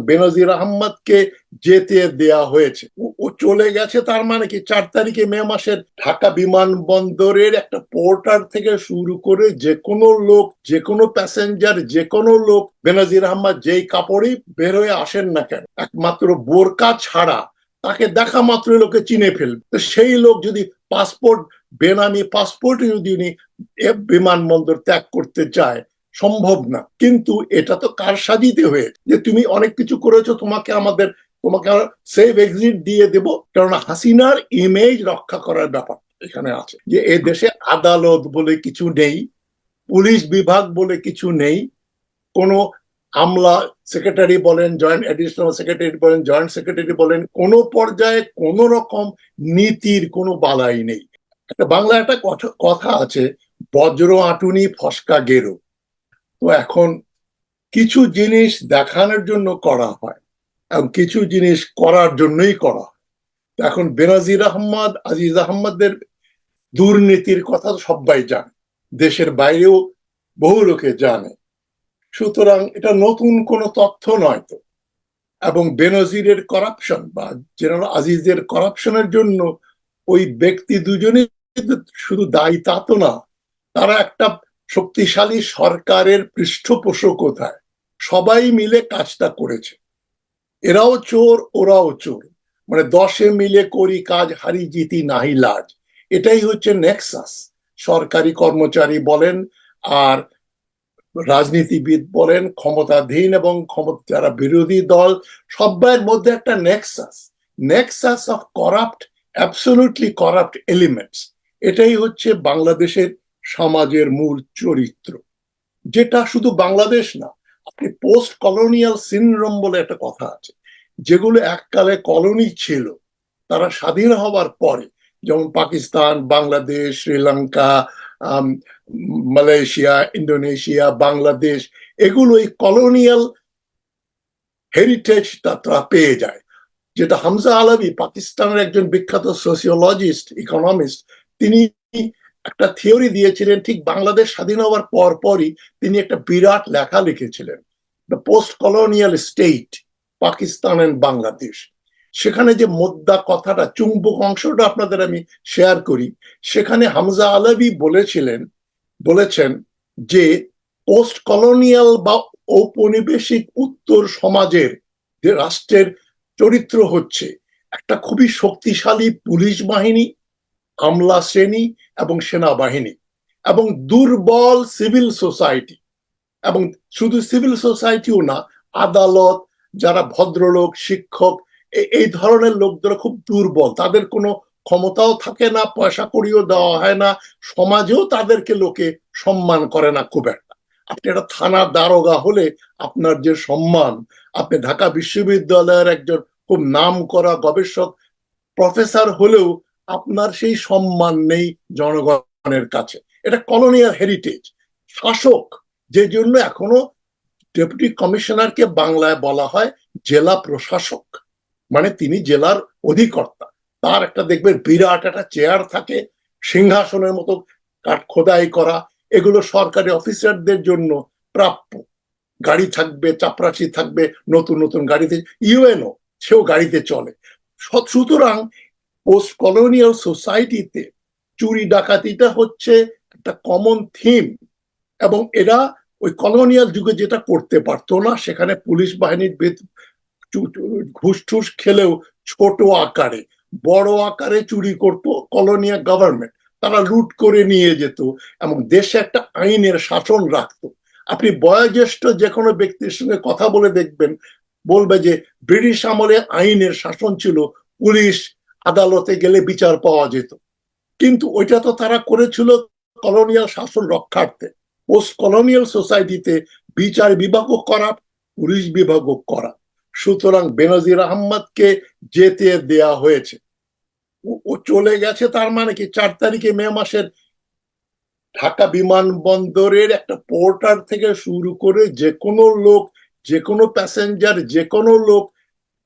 বেনজির আহমদকে যেতে দেয়া হয়েছে। ও- চলে গেছে তার মানে কি? চার তারিখে মে মাসের ঢাকা বিমানবন্দরের একটা পোর্টার থেকে শুরু করে যে কোনো লোক যে কোনো প্যাসেঞ্জার যে কোনো লোক বেনজির আহমদ যেই কাপড়েই বের হয়ে আসেন না কেন, একমাত্র বোরকা ছাড়া তাকে দেখা মাত্র লোকে চিনে ফেলবে। তো সেই লোক যদি পাসপোর্ট, বেনামি পাসপোর্ট যদি উনি বিমানবন্দর ত্যাগ করতে চায় সম্ভব না। কিন্তু এটা তো কার সাজিতে হয়ে যে তুমি অনেক কিছু করেছ, তোমাকে আমাদের, তোমাকে সেভ এক্সিট দিয়ে দেব। কারণ হাসিনার ইমেজ রক্ষা করার ব্যাপার এখানে আছে যে এ দেশে আদালত বলে কিছু নেই, পুলিশ বিভাগ বলে কিছু নেই, কোনো আমলা সেক্রেটারি বলেন জয়েন্ট অ্যাডিশনাল সেক্রেটারি বলেন জয়েন্ট সেক্রেটারি বলেন, কোনো পর্যায়ে কোনো রকম নীতির কোনো বালাই নেই। একটা বাংলা একটা কথা- কথা আছে, বজ্র আটুনি ফসকা গেরো। তো এখন কিছু জিনিস দেখানোর জন্য করা হয় এবং কিছু জিনিস করার জন্যই করা হয়। এখন বেনাজির আহমদ, আজিজ আহমদের দুর্নীতির কথা সবাই জানে, দেশের বাইরেও বহু লোকে জানে। সুতরাং এটা নতুন কোনো তথ্য নয় তো। এবং বেনজিরের করাপশন বা জেনারেল আজিজের করাপশনের জন্য ওই ব্যক্তি দুজনেই শুধু দায়ী তা তো না, তারা একটা শক্তিশালী সরকারের পৃষ্ঠপোষক কোথায়? সবাই মিলে কাজটা করেছে। এরাও চোর, ওরাও চোর। মানে দশে মিলে করি কাজ, হারি জিতি নাহি লাজ। এটাই হচ্ছে নেক্সাস। সরকারি কর্মচারী বলেন আর রাজনীতিবিদ বলেন, ক্ষমতাধীন এবং ক্ষমতা, যারা বিরোধী দল সবাইয়ের মধ্যে একটা nexus. Nexus of corrupt, absolutely corrupt elements. এটাই হচ্ছে বাংলাদেশের সমাজের মূল চরিত্র, যেটা শুধু বাংলাদেশ না, আপনি পোস্ট কলোনিয়াল সিনড্রোম বলে একটা কথা আছে, যেগুলো এককালে কলোনি ছিল, তারা স্বাধীন হওয়ার পরে, যেমন পাকিস্তান, বাংলাদেশ, শ্রীলঙ্কা মালয়েশিয়া, ইন্দোনেশিয়া, বাংলাদেশ এগুলো এই কলোনিয়াল হেরিটেজ তারা পেয়ে যায়। যেটা হামজা আলাবি পাকিস্তানের একজন বিখ্যাত সোসিওলজিস্ট ইকোনমিস্ট তিনি একটা থিওরি দিয়েছিলেন, ঠিক বাংলাদেশ স্বাধীন হওয়ার পর পরই তিনি একটা বিরাট লেখা লিখেছিলেন the post colonial state Pakistan and Bangladesh সেখানে যে মোদ্দা কথাটা, চুম্বক অংশটা আপনাদের আমি শেয়ার করি, সেখানে হামজা আলাবি বলেছিলেন, বলেছেন যে পোস্ট কলোনিয়াল বা ঔপনিবেশিক উত্তর সমাজের যে রাষ্ট্রের চরিত্র হচ্ছে, একটা খুবই শক্তিশালী পুলিশ বাহিনী আমলা শ্রেণি এবং সেনাবাহিনী এবং দুর্বল সিভিল সোসাইটি এবং শুধু সিভিল সোসাইটিও না, আদালত, যারা ভদ্রলোক, শিক্ষক এই ধরনের লোকদের খুব দুর্বল। তাদের কোনো ক্ষমতাও থাকে না, পয়সা করিও দেওয়া হয় না, সমাজেও তাদেরকে লোকে সম্মান করে না খুব একটা। আপনি একটা থানার দারোগা হলে আপনার যে সম্মান, আপনি ঢাকা বিশ্ববিদ্যালয়ের একজন খুব নাম করা গবেষক, প্রফেসর হলেও আপনার সেই সম্মান নেই জনগণের কাছে। এটা কলোনিয়াল হেরিটেজ শাসক, যে জন্য এখনও ডেপুটি কমিশনারকে বাংলায় বলা হয় জেলা প্রশাসক। মানে তিনি জেলার অধিকর্তা। তার একটা দেখবেন বিরাট একটা চেয়ার থাকে, সিংহাসনের মতো কাঠ খোদাই করা। এগুলো সরকারি অফিসারদের জন্য প্রাপ্য। গাড়ি থাকবে, চাপরাশি থাকবে, নতুন নতুন গাড়িতে ইউএনও সেও গাড়িতে চলে। সুতরাং পোস্ট কলোনিয়াল সোসাইটিতে চুরি ডাকাতিটা হচ্ছে একটা কমন থিম এবং এরা ওই কলোনিয়াল যুগে যেটা করতে পারতো না, সেখানে পুলিশ বাহিনীর ঘুষ টুস খেলেও ছোট আকারে, বড় আকারে চুরি করত কলোনিয়াল গভর্নমেন্ট তারা লুট করে নিয়ে যেত এবং দেশে একটা আইনের শাসন রাখতো। আপনি বয়োজ্যেষ্ঠ যে কোনো ব্যক্তির সঙ্গে কথা বলে দেখবেন, বলবে যে ব্রিটিশ আমলে আইনের শাসন ছিল, পুলিশ আদালতে গেলে বিচার পাওয়া যেত। কিন্তু ওইটা তো তারা করেছিল কলোনিয়াল শাসন রক্ষার্থে। পোস্ট কলোনিয়াল সোসাইটিতে বিচার বিভাগও করা, পুলিশ বিভাগও করা। সুতরাং বেনজির আহমদকে যেতে দেয়া হয়েছে। ও- ও চলে গেছে তার মানে কি? চার তারিখে মে মাসের ঢাকা বিমানবন্দরের একটা পোর্টার থেকে শুরু করে যে কোনো লোক যে কোনো প্যাসেঞ্জার যে কোনো লোক,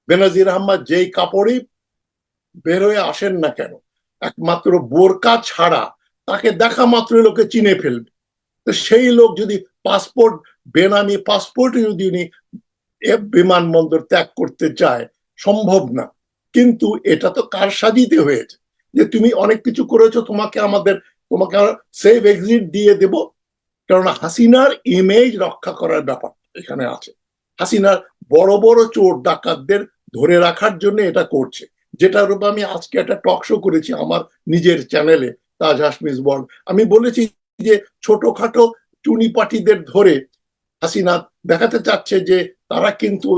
বেনাজির আহমদ যেই কাপড়েই বের হয়ে আসেন না কেন? একমাত্র বোরকা ছাড়া তাকে দেখা মাত্র লোকে চিনে ফেলবে। তো সেই লোক যদি পাসপোর্ট, বেনামি পাসপোর্ট যদি উনি বিমানবন্দর ত্যাগ করতে চায়, সম্ভব না। কিন্তু এটা তো কার সাজিতে হয়েছে যে তুমি অনেক কিছু করেছ, তোমাকে আমাদের, তোমাকে সেফ এক্সিট দিয়ে দেব। কারণ হাসিনার ইমেজ রক্ষা করার ব্যাপার এখানে আছে। হাসিনার বড় বড় চোর ডাকাতদের ধরে রাখার জন্য এটা করছে। যেটার উপর আমি আজকে একটা টক শো করেছি আমার নিজের চ্যানেলে তাজ হাসমিস বল। আমি বলেছি যে ছোটখাটো চুনি পাটিদের ধরে হাসিনা দেখাতে চাচ্ছে যে তারা কিন্তু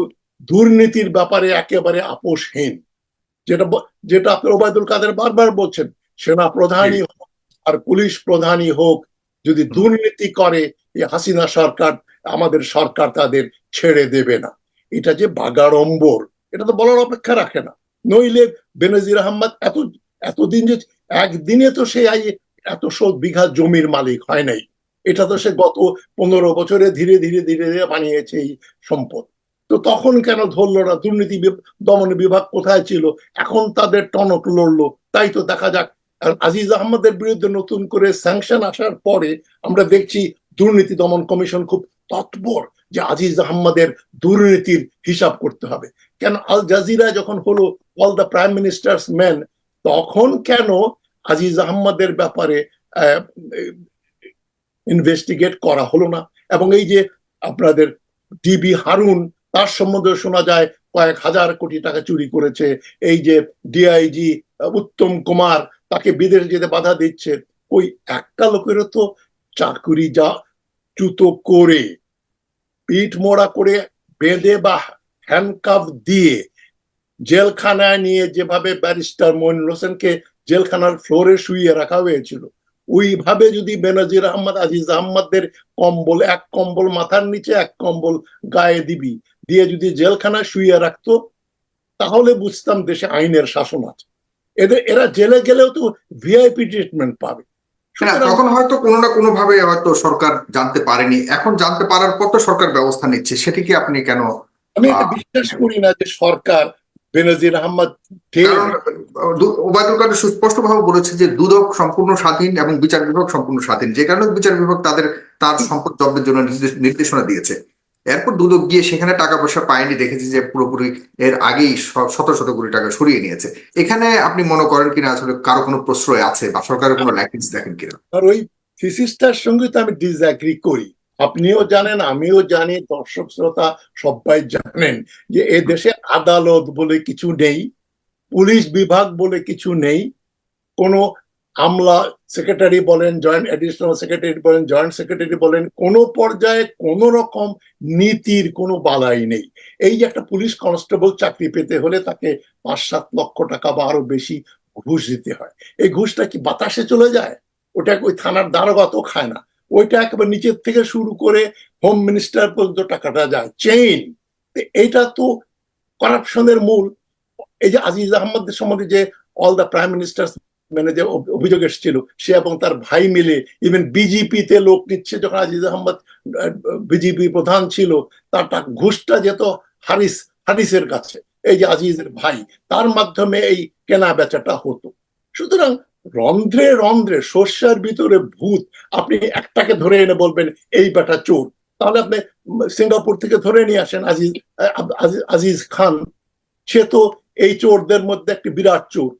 দুর্নীতির ব্যাপারে একেবারে আপোষহীন। যেটা যেটা আপনার ওবায়দুল কাদের বারবার বলছেন সেনা প্রধানই হোক আর পুলিশ প্রধানই হোক যদি দুর্নীতি করে এই হাসিনা সরকার আমাদের সরকার তাদের ছেড়ে দেবে না। এটা যে বাগাড়ম্বর এটা তো বলার অপেক্ষা রাখে না। নইলে বেনজির আহমদ এত, এতদিন যে, একদিনে তো সে এত শো বিঘা জমির মালিক হয় নাই। এটা তো সে গত পনেরো বছরে ধীরে ধীরে ধীরে ধীরে বানিয়েছে এই সম্পদ। তো তখন কেন ধরলো না? দুর্নীতি দমন বিভাগ কোথায় ছিল? এখন তাদের টনক লড়লো। তাই তো দেখা যাক। আজিজ আহমদের বিরুদ্ধে নতুন করে স্যাংশন আসার পরে আমরা দেখছি দুর্নীতি দমন কমিশন খুব তৎপর যে আজিজ আহমদের দুর্নীতির হিসাব করতে হবে। কেন আল জাজিরা যখন হলো all the prime minister's men তখন কেন আজিজ আহমদের ব্যাপারে ইনভেস্টিগেট করা হলো না? এবং এই যে আপনাদের ডিবি হারুন, তার সম্বন্ধে শোনা যায়, কয়েক হাজার কোটি টাকা চুরি করেছে। এই যে ডিআইজি উত্তম কুমার, তাকে বিদেশ যেতে বাধা দিচ্ছে। ওই একটা লোকেরও তো চাকুরি যা চুতো করে, পিঠ মোড়া করে বেঁধে বা হ্যান্ডকাফ দিয়ে জেলখানায় নিয়ে যেভাবে ব্যারিস্টার মইনুল হোসেনকে জেলখানার ফ্লোরে শুইয়ে রাখা হয়েছিল ওইভাবে যদি বেনজির আহমদ আজিজ আহমদের কম্বল এক কম্বল মাথার নিচে এক কম্বল গায়ে দিবি দিয়ে যদি জেলখানায় শুয়ে রাখতো তাহলে বুঝতাম দেশে আইনের শাসন আছে। এদের এরা জেলে গেলেও তো ভিআইপি ট্রিটমেন্ট পাবে। তখন হয়তো কোনো না কোনো ভাবে হয়তো সরকার জানতে পারেনি। এখন জানতে পারার পর তো সরকার ব্যবস্থা নিচ্ছে। সেটি কি আপনি কেন আমি এটা বিশ্বাস করি না যে সরকার বেনজির আহমদ ওবায়দুল কাদের সুস্পষ্ট ভাবে বলেছে যে দুদক সম্পূর্ণ স্বাধীন এবং বিচার বিভাগ সম্পূর্ণ স্বাধীন। যে কারণে বিচার বিভাগ তাদের তার সম্পদ জব্দের জন্য নির্দেশনা দিয়েছে। এরপর দুদক গিয়ে সেখানে টাকা পয়সা পায়নি দেখেছি যে পুরোপুরি এর আগেই শত শত কোটি টাকা সরিয়ে নিয়েছে। এখানে আপনি মনে করেন কিনা আসলে কারও কোনো প্রশ্রয় আছে বা সরকারের কোনো ল্যাকিংস দেখেন কিনা? আর ওই থিসিসটার সঙ্গে তো আমি ডিসঅ্যাগ্রি করি। আপনিও জানেন, আমিও জানি, দর্শক শ্রোতা সবাই জানেন যে এ দেশে আদালত বলে কিছু নেই, পুলিশ বিভাগ বলে কিছু নেই, কোনো আমলা সেক্রেটারি বলেন, জয়েন্ট অ্যাডিশনাল সেক্রেটারি বলেন, জয়েন্ট সেক্রেটারি বলেন, কোনো পর্যায়ে কোনো রকম নীতির কোনো বালাই নেই। এই যে একটা পুলিশ কনস্টেবল চাকরি পেতে হলে তাকে পাঁচ সাত লক্ষ টাকা বা আরও বেশি ঘুষ দিতে হয়। এই ঘুষটা কি বাতাসে চলে যায়? ওটা ওই থানার দারোগা তো খায় না। ওইটা একেবারে নিচের থেকে শুরু করে হোম মিনিস্টার পর্যন্ত টাকাটা যায়। চেইন এইটা তো করাপশনের মূল। এই যে আজিজ আহমদের সম্বন্ধে যে অল দ্য প্রাইম মিনিস্টার মানে যে অভিযোগ এসেছিল, সে এবং তার ভাই মিলে ইভেন বিজেপিতে লোক নিচ্ছে যখন আজিজ আহমদ বিজেপি প্রধান ছিল তার ঘুষটা যেত হারিস, হারিসের কাছে, এই যে আজিজের ভাই, তার মাধ্যমে এই কেনা বেচাটা হতো। সুতরাং রন্ধ্রে রন্ধ্রে শস্যার ভিতরে ভূত, আপনি একটাকে ধরে এনে বলবেন, এই বেটা চোর। তাহলে আপনি সিঙ্গাপুর থেকে ধরে নিয়ে আসেন আজিজ আজিজ খান। সে তো এই চোরদের মধ্যে একটি বিরাট চোর।